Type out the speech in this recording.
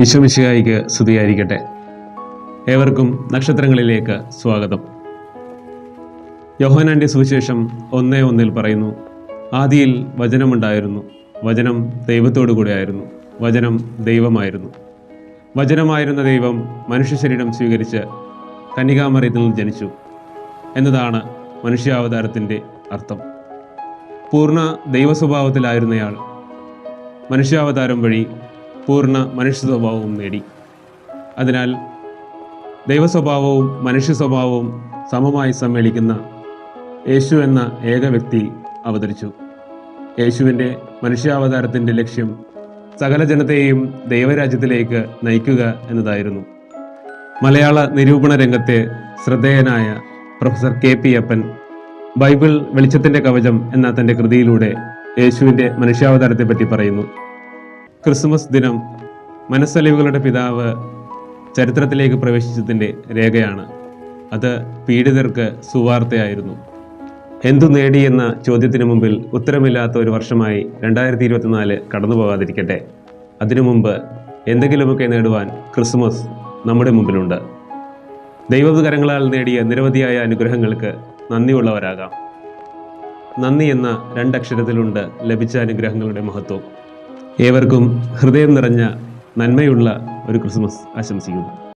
ഈശോമിശിഹായിക്ക് സ്തുതിയായിരിക്കട്ടെ. ഏവർക്കും നക്ഷത്രങ്ങളിലേക്ക് സ്വാഗതം. യോഹനാന്റെ സുവിശേഷം ഒന്നേ ഒന്നിൽ പറയുന്നു ആദിയിൽ വചനമുണ്ടായിരുന്നു. വചനം ദൈവത്തോടു കൂടെയായിരുന്നു വചനം ദൈവമായിരുന്നു. വചനമായിരുന്ന ദൈവം മനുഷ്യ ശരീരം സ്വീകരിച്ച് കന്യകാമറിയത്തിൽ നിന്ന് ജനിച്ചു എന്നതാണ് മനുഷ്യാവതാരത്തിന്റെ അർത്ഥം. പൂർണ ദൈവസ്വഭാവത്തിലായിരുന്നയാൾ മനുഷ്യാവതാരം വഴി പൂർണ മനുഷ്യ സ്വഭാവവും നേടി. അതിനാൽ ദൈവസ്വഭാവവും മനുഷ്യ സ്വഭാവവും സമമായി സമ്മേളിക്കുന്ന യേശു എന്ന ഏക വ്യക്തി അവതരിച്ചു. യേശുവിന്റെ മനുഷ്യാവതാരത്തിന്റെ ലക്ഷ്യം സകല ജനത്തെയും ദൈവരാജ്യത്തിലേക്ക് നയിക്കുക എന്നതായിരുന്നു. മലയാള നിരൂപണ രംഗത്തെ ശ്രദ്ധേയനായ professor K P Appan Bible വെളിച്ചത്തിന്റെ കവചം എന്ന തന്റെ കൃതിയിലൂടെ യേശുവിന്റെ മനുഷ്യാവതാരത്തെപ്പറ്റി പറയുന്നു. ക്രിസ്മസ് ദിനം മനസ്സലിവുകളുടെ പിതാവ് ചരിത്രത്തിലേക്ക് പ്രവേശിച്ചതിന്റെ രേഖയാണ്. അത് പീഡിതർക്ക് സുവാർത്തയായിരുന്നു. എന്തു നേടിയെന്ന ചോദ്യത്തിന് മുമ്പിൽ ഉത്തരമില്ലാത്ത ഒരു വർഷമായി രണ്ടായിരത്തി ഇരുപത്തിനാല് കടന്നു പോകാതിരിക്കട്ടെ. അതിനു മുമ്പ് എന്തെങ്കിലുമൊക്കെ നേടുവാൻ ക്രിസ്മസ് നമ്മുടെ മുമ്പിലുണ്ട്. ദൈവകരങ്ങളാൽ നേടിയ നിരവധിയായ അനുഗ്രഹങ്ങൾക്ക് നന്ദിയുള്ളവരാകാം. നന്ദി എന്ന രണ്ടക്ഷരത്തിലുണ്ട് ലഭിച്ച അനുഗ്രഹങ്ങളുടെ മഹത്വം. ഏവർക്കും ഹൃദയം നിറഞ്ഞ നന്മയുള്ള ഒരു ക്രിസ്മസ് ആശംസിക്കുന്നു.